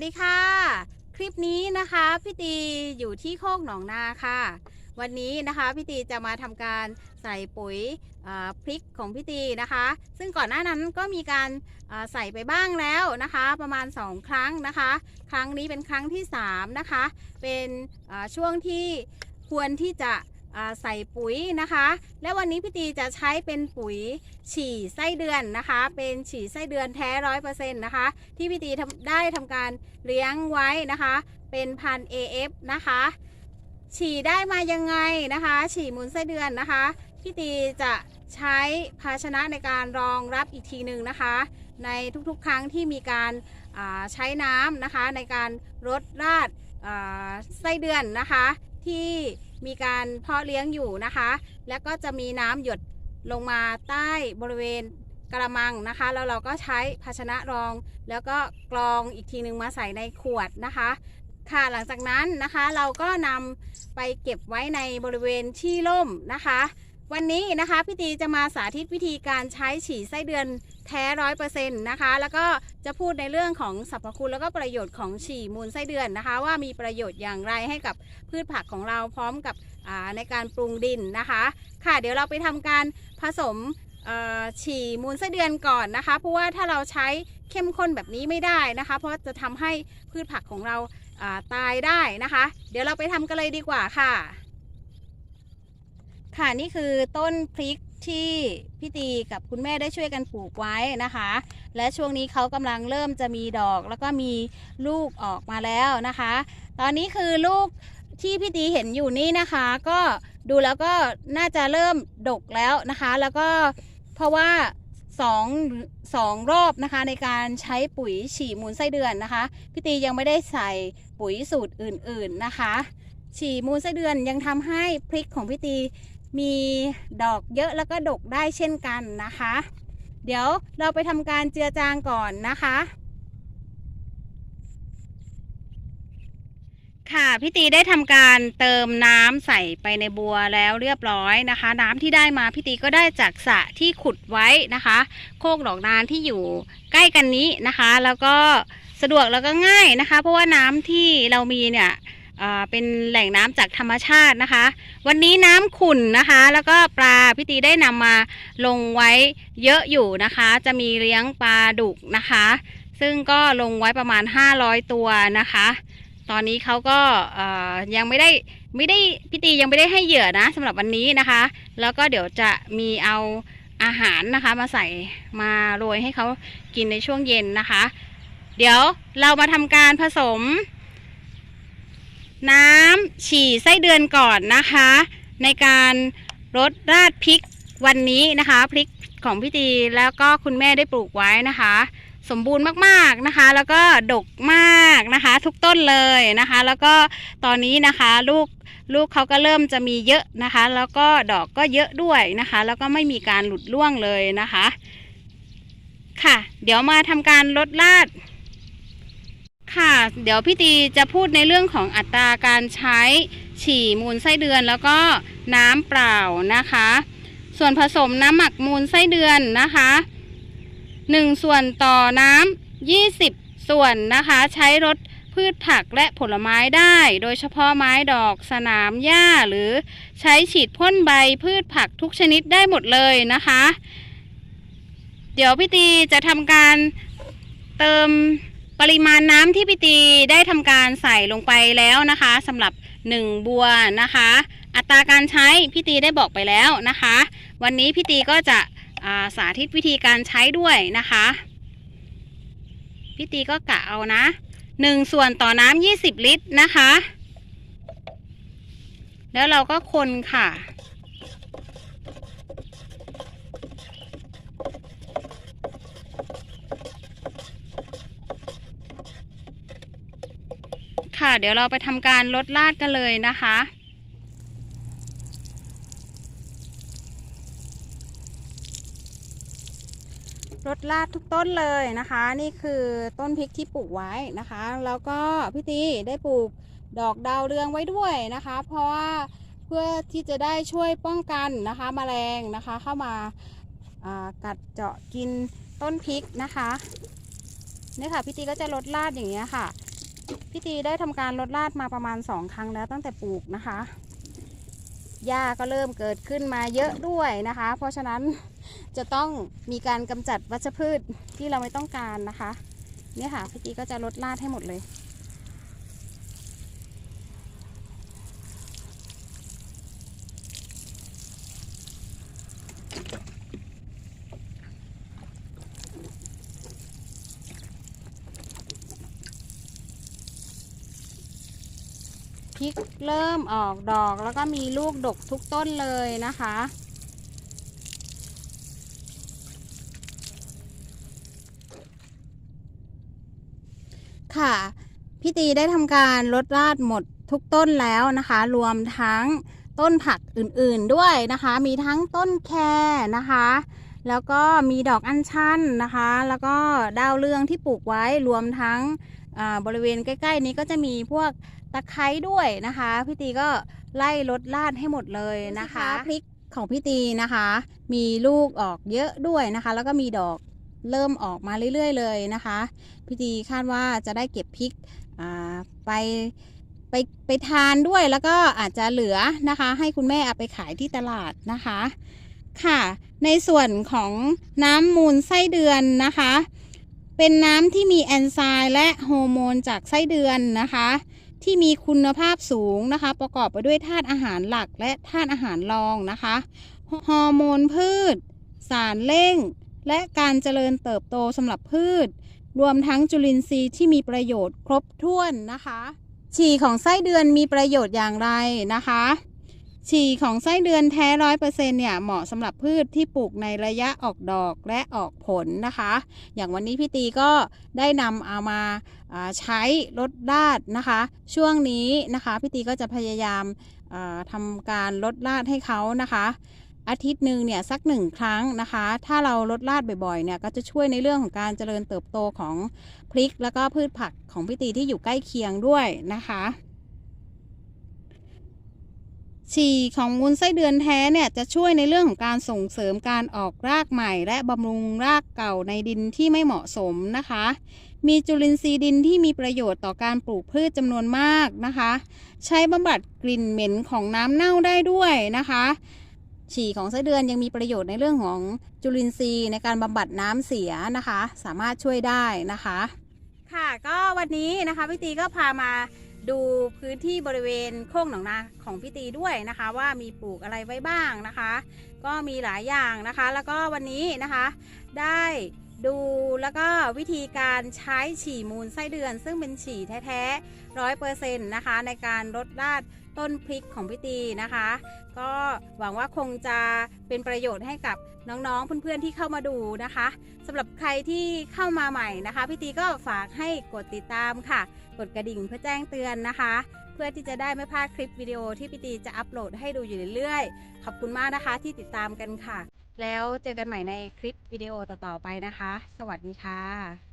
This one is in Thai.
วัสดีค่ะ คลิปนี้นะคะพี่ตีอยู่ที่โคกหนองนาค่ะ วันนี้นะคะพี่ตีจะมาทำการใส่ปุ๋ยพริกของพี่ตีนะคะ ซึ่งก่อนหน้านั้นก็มีการใส่ไปบ้างแล้วนะคะ ประมาณ 2 ครั้งนะคะ ครั้งนี้เป็นครั้งที่ 3 นะคะ เป็นช่วงที่ควรที่จะ ใส่ปุ๋ยนะคะ และวันนี้พี่ตีจะใช้เป็นปุ๋ยฉี่ไส้เดือนนะคะ เป็นฉี่ไส้เดือนแท้ร้อยเปอร์เซ็นต์นะคะ ที่พี่ตีได้ทำการเลี้ยงไว้นะคะ เป็นพัน AF นะคะ ฉี่ได้มายังไงนะคะ ฉี่มูลไส้เดือนนะคะ พี่ตีจะใช้ภาชนะในการรองรับอีกทีหนึ่งนะคะ ในทุกๆ ครั้งที่มีการใช้น้ำนะคะ ในการรดราดไส้เดือนนะคะ ที่มีการเพาะเลี้ยงอยู่นะคะ แล้วก็จะมีน้ำหยดลงมาใต้บริเวณกระมังนะคะ แล้วเราก็ใช้ภาชนะรอง แล้วก็กรองอีกทีหนึ่งมาใส่ในขวดนะคะ ค่ะหลังจากนั้นนะคะเราก็นำไปเก็บไว้ในบริเวณที่ร่มนะคะ วันนี้นะคะพี่ตีจะมาสาธิตวิธีการใช้ฉี่ไส้เดือน แท้ร้อยเปอร์เซ็นต์นะคะ แล้วก็จะพูดในเรื่องของสรรพคุณแล้วก็ประโยชน์ของฉี่มูลไส้เดือนนะคะ ว่ามีประโยชน์อย่างไรให้กับพืชผักของเราพร้อมกับในการปรุงดินนะคะ ค่ะเดี๋ยวเราไปทำการผสมฉี่มูลไส้เดือนก่อนนะคะ เพราะว่าถ้าเราใช้เข้มข้นแบบนี้ไม่ได้นะคะ เพราะจะทำให้พืชผักของเราตายได้นะคะ เดี๋ยวเราไปทำกันเลยดีกว่าค่ะ ค่ะนี่คือต้นพริก ที่พี่ตีกับคุณแม่ได้ช่วยกันปลูกไว้นะคะ และช่วงนี้เขากำลังเริ่มจะมีดอกแล้วก็มีลูกออกมาแล้วนะคะ ตอนนี้คือลูกที่พี่ตีเห็นอยู่นี่นะคะ ก็ดูแล้วก็น่าจะเริ่มดกแล้วนะคะ แล้วก็เพราะว่าสองสองรอบนะคะในการใช้ปุ๋ยฉี่มูลไส้เดือนนะคะพี่ตียังไม่ได้ใส่ปุ๋ยสูตรอื่นๆนะคะ ฉี่มูลไส้เดือนยังทำให้พริกของพี่ตี มีดอกเยอะแล้วก็ดกได้เช่นกันนะคะ เดี๋ยวเราไปทำการเจือจางก่อนนะคะ ค่ะพี่ตีได้ทำการเติมน้ำใส่ไปในบัวแล้วเรียบร้อยนะคะ น้ำที่ได้มาพี่ตีก็ได้จากสระที่ขุดไว้นะคะ โคกดอกนานที่อยู่ใกล้กันนี้นะคะ แล้วก็สะดวกแล้วก็ง่ายนะคะ เพราะว่าน้ำที่เรามีเนี่ย เป็นแหล่งน้ำจากธรรมชาตินะคะ วันนี้น้ำขุ่นนะคะ แล้วก็ปลาพี่ตีได้นำมาลงไว้เยอะอยู่นะคะ จะมีเลี้ยงปลาดุกนะคะ ซึ่งก็ลงไว้ประมาณ 500 ตัวนะคะ ตอนนี้เขาก็ยังไม่ได้ไม่ได้พี่ตียังไม่ได้ให้เหยื่อนะสำหรับวันนี้นะคะ แล้วก็เดี๋ยวจะมีเอาอาหารนะคะ มาใส่มาโรยให้เขากินในช่วงเย็นนะคะ เดี๋ยวเรามาทำการผสม น้ำฉี่ไส้เดือนก่อนนะคะ ในการรดราดพริกวันนี้นะคะพริกของพี่ตีแล้วก็คุณแม่ได้ปลูกไว้นะคะ สมบูรณ์มากๆนะคะ แล้วก็ดกมากนะคะ ทุกต้นเลยนะคะ แล้วก็ตอนนี้นะคะลูกลูกเขาก็เริ่มจะมีเยอะนะคะ แล้วก็ดอกก็เยอะด้วยนะคะ แล้วก็ไม่มีการหลุดร่วงเลยนะคะ ค่ะ เดี๋ยวมาทำการลดลาด ค่ะ เดี๋ยวพี่ตีจะพูดในเรื่องของอัตราการใช้ฉี่มูลไส้เดือนแล้วก็น้ำเปล่านะคะ ส่วนผสมน้ำหมักมูลไส้เดือนนะคะหนึ่งส่วนต่อน้ำยี่สิบส่วนนะคะ ใช้รดพืชผักและผลไม้ได้ โดยเฉพาะไม้ดอกสนามหญ้าหรือใช้ฉีดพ่นใบพืชผักทุกชนิดได้หมดเลยนะคะ เดี๋ยวพี่ตีจะทำการเติม ปริมาณน้ำที่พี่ตีได้ทำการใส่ลงไปแล้วนะคะสำหรับ 1 บัวนะคะ อัตราการใช้พี่ตีได้บอกไปแล้วนะคะ วันนี้พี่ตีก็จะาสาธิตวิธีการใช้ด้วยนะคะพี่ตีก็กะเอานะ 1 ส่วนต่อน้ำ20 ลิตรนะคะ แล้วเราก็คนค่ะ ค่ะ เดี๋ยวเราไปทำการลดลาดกันเลยนะคะลดลาดทุกต้นเลยนะคะ นี่คือต้นพริกที่ปลูกไว้นะคะ แล้วก็พี่ตีได้ปลูกดอกดาวเรืองไว้ด้วยนะคะ เพราะว่าเพื่อที่จะได้ช่วยป้องกันนะคะแมลงนะคะ เข้ามาากัดเจาะกินต้นพริกนะคะนี่ค่ะพี่ตีก็จะลดลาดอย่างเงี้ยค่ะ พี่ตีได้ทำการลดราดมาประมาณสองครั้งแล้วตั้งแต่ปลูกนะคะหญ้าก็เริ่มเกิดขึ้นมาเยอะด้วยนะคะ เพราะฉะนั้นจะต้องมีการกำจัดวัชพืชที่เราไม่ต้องการนะคะ เนี่ยค่ะพี่ตีก็จะลดราดให้หมดเลย พริกเริ่มออกดอกแล้วก็มีลูกดกทุกต้นเลยนะคะ ค่ะพี่ตีได้ทำการลดราดหมดทุกต้นแล้วนะคะ รวมทั้งต้นผักอื่นๆด้วยนะคะ มีทั้งต้นแครนะคะ แล้วก็มีดอกอัญชันนะคะ แล้วก็ดาวเรืองที่ปลูกไว้รวมทั้งบริเวณใกล้ ๆ นี้ก็จะมีพวก ตะไคร้ด้วยนะคะ พี่ตีก็ไล่ลดลาดให้หมดเลยนะคะพริกของพี่ตีนะคะ มีลูกออกเยอะด้วยนะคะ แล้วก็มีดอกเริ่มออกมาเรื่อย ๆ เลยนะคะพี่ตีคาดว่าจะได้เก็บพริกอ่าไปไปไปทานด้วยแล้วก็อาจจะเหลือนะคะ ให้คุณแม่เอาไปขายที่ตลาดนะคะ ค่ะ ในส่วนของน้ำมูลไส้เดือนนะคะ เป็นน้ำที่มีแอนไซม์และฮอร์โมนจากไส้เดือนนะคะ ที่มีคุณภาพสูงนะคะ ประกอบไปด้วยธาตุอาหารหลักและธาตุอาหารรองนะคะ ฮอร์โมนพืช สารเร่ง และการเจริญเติบโตสำหรับพืช รวมทั้งจุลินทรีย์ที่มีประโยชน์ครบถ้วนนะคะ ฉี่ของไส้เดือนมีประโยชน์อย่างไรนะคะ ฉี่ของไส้เดือนแท้ร้อยเปอร์เซ็นเนี่ยเหมาะสำหรับพืชที่ปลูกในระยะออกดอกและออกผลนะคะ อย่างวันนี้พี่ตีก็ได้นำเอามาใช้ลดราดนะคะ ช่วงนี้นะคะพี่ตีก็จะพยายามอ่าทำการลดราดให้เขานะคะอาทิตย์หนึ่งเนี่ยสักหนึ่งครั้งนะคะ ถ้าเราลดราดบ่อยๆเนี่ยก็จะช่วยในเรื่องของการเจริญเติบโตของพริก แล้วก็พืชผักของพี่ตีที่อยู่ใกล้เคียงด้วยนะคะ ฉี่ของมูลไส้เดือนแท้เนี่ยจะช่วยในเรื่องของการส่งเสริมการออกรากใหม่ และบำรุงรากเก่าในดินที่ไม่เหมาะสมนะคะ มีจุลินทรีย์ดินที่มีประโยชน์ต่อการปลูกพืชจำนวนมากนะคะ ใช้บำบัดกลิ่นเหม็นของน้ำเน่าได้ด้วยนะคะฉี่ของไส้เดือนยังมีประโยชน์ในเรื่องของจุลินทรีย์ในการบำบัดน้ำเสียนะคะ สามารถช่วยได้นะคะ ค่ะก็วันนี้นะคะพี่ตีก็พามา ดูพื้นที่บริเวณโค้งหนองนาของพี่ตีด้วยนะคะ ว่ามีปลูกอะไรไว้บ้างนะคะ ก็มีหลายอย่างนะคะ แล้วก็วันนี้นะคะ ได้ดูแล้วก็วิธีการใช้ฉี่มูลไส้เดือน ซึ่งเป็นฉี่แท้ๆร้อยเปอร์เซ็นต์นะคะ ในการลดราด ต้นพริกของพี่ตีนะคะ ก็หวังว่าคงจะเป็นประโยชน์ให้กับน้องๆ เพื่อนๆที่เข้ามาดูนะคะสำหรับใครที่เข้ามาใหม่นะคะพี่ตีก็ฝากให้กดติดตามค่ะ กดกระดิ่งเพื่อแจ้งเตือนนะคะ เพื่อที่จะได้ไม่พลาดคลิปวิดีโอที่พี่ตีจะอัปโหลดให้ดูอยู่เรื่อยๆ ขอบคุณมากนะคะที่ติดตามกันค่ะ แล้วเจอกันใหม่ในคลิปวิดีโอต่อๆไปนะคะ สวัสดีค่ะ